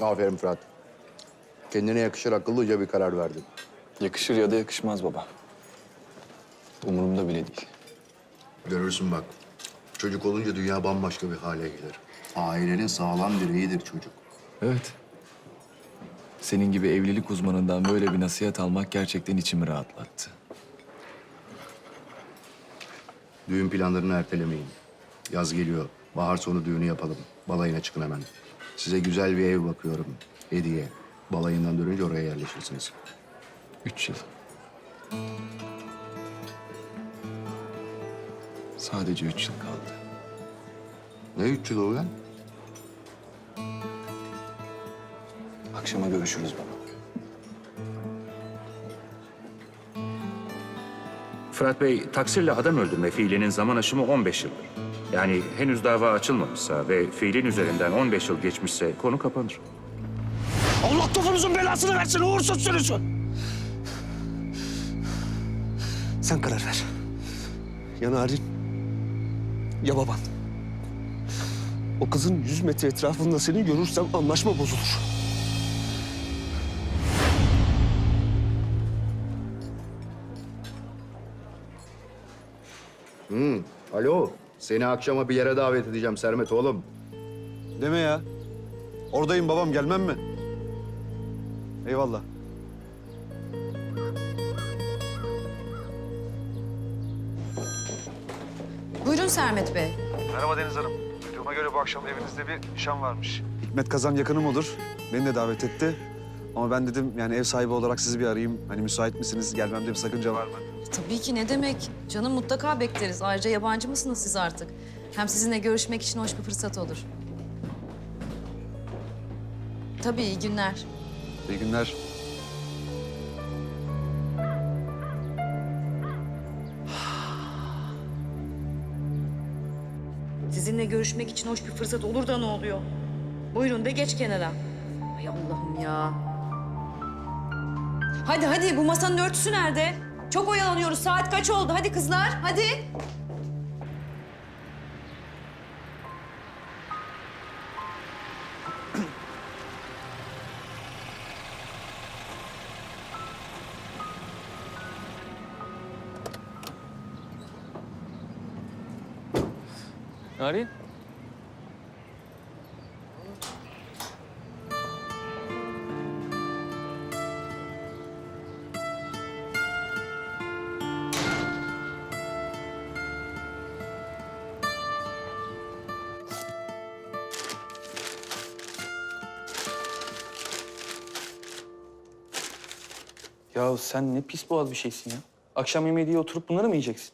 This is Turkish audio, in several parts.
Aferin Fırat. Kendine yakışır akıllıca bir karar verdin. Yakışır ya da yakışmaz baba. Umurumda bile değil. Görürsün bak. Çocuk olunca dünya bambaşka bir hale gelir. Ailenin sağlam direğidir çocuk. Evet. Senin gibi evlilik uzmanından böyle bir nasihat almak gerçekten içimi rahatlattı. Düğün planlarını ertelemeyin. Yaz geliyor. Bahar sonu düğünü yapalım. Balayına çıkın hemen. Size güzel bir ev bakıyorum. Hediye. Balayından dönünce oraya yerleşirsiniz. Üç yıl. Sadece üç yıl kaldı. Ne üç yıl lan? Akşama görüşürüz baba. Fırat Bey, taksirle adam öldürme fiilinin zaman aşımı 15 yıldır. Yani henüz dava açılmamışsa ve fiilin üzerinden 15 yıl geçmişse konu kapanır. Allah topunuzun belasını versin uğursuz sürüsü. Sen karar ver. Ya Narin ya baban. O kızın 100 metre etrafında seni görürsem anlaşma bozulur. Alo. Seni akşama bir yere davet edeceğim Sermet oğlum. Deme ya. Oradayım babam gelmem mi? Eyvallah. Buyurun Sermet Bey. Merhaba Deniz Hanım. Duyduğuma göre bu akşam evinizde bir nişan varmış. Hikmet Kazan yakınım olur. Beni de davet etti. Ama ben dedim yani ev sahibi olarak sizi bir arayayım. Hani müsait misiniz? Gelmemde bir sakınca var mı? Tabii ki ne demek. Canım mutlaka bekleriz. Ayrıca yabancı mısınız siz artık? Hem sizinle görüşmek için hoş bir fırsat olur. Tabii iyi günler. İyi günler. Sizinle görüşmek için hoş bir fırsat olur da ne oluyor? Buyurun ve geç kenara. Ay Allah'ım ya. Hadi hadi bu masanın örtüsü nerede? Çok oyalanıyoruz. Saat kaç oldu? Hadi kızlar hadi. Narin? Ya sen ne pis boğaz bir şeysin ya. Akşam yemeği diye oturup bunları mı yiyeceksin?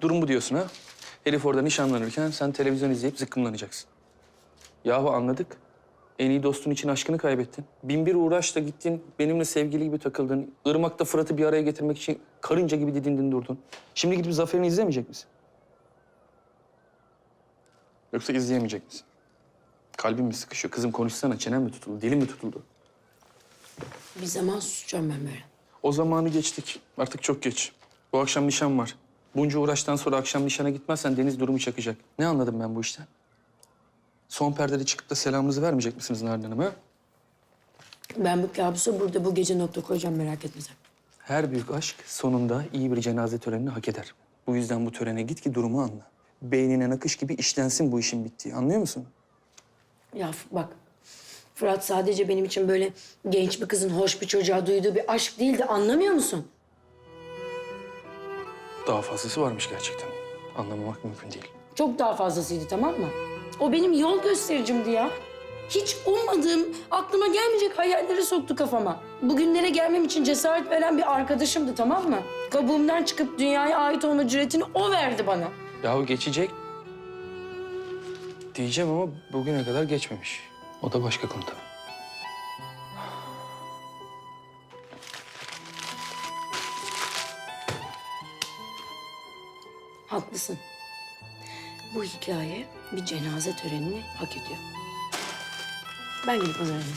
Durum bu diyorsun ha? Herif orada nişanlanırken sen televizyon izleyip zıkkımlanacaksın. Yahu anladık. En iyi dostun için aşkını kaybettin. Bin bir uğraşla gittin, benimle sevgili gibi takıldın. Irmak'ta Fırat'ı bir araya getirmek için karınca gibi didindin durdun. Şimdi gidip Zafer'ini izlemeyecek misin? Yoksa izleyemeyecek misin? Kalbim mi sıkışıyor? Kızım konuşsana. Çenem mi tutuldu? Dilim mi tutuldu? Bir zaman susacağım ben böyle. O zamanı geçtik. Artık çok geç. Bu akşam nişan var. Bunca uğraştan sonra akşam nişana gitmezsen Deniz durumu çakacak. Ne anladım ben bu işten? Son perdede çıkıp da selamınızı vermeyecek misiniz Narin Hanım ha? Ben bu kabusa burada bu gece nokta koyacağım merak etme sen. Her büyük aşk sonunda iyi bir cenaze törenini hak eder. Bu yüzden bu törene git ki durumu anla. Beynine nakış gibi işlensin bu işin bittiği. Anlıyor musun? Ya bak Fırat sadece benim için böyle genç bir kızın hoş bir çocuğa duyduğu bir aşk değildi anlamıyor musun? Daha fazlası varmış gerçekten. Anlamamak mümkün değil. Çok daha fazlasıydı tamam mı? O benim yol göstericimdi ya. Hiç ummadığım, aklıma gelmeyecek hayalleri soktu kafama. Bugünlere gelmem için cesaret veren bir arkadaşımdı tamam mı? Kabuğumdan çıkıp dünyaya ait olma cüretini o verdi bana. Yahu geçecek. Diyeceğim ama bugüne kadar geçmemiş. O da başka konu tabii. Haklısın. Bu hikaye bir cenaze törenini hak ediyor. Ben gidip hazırlanayım.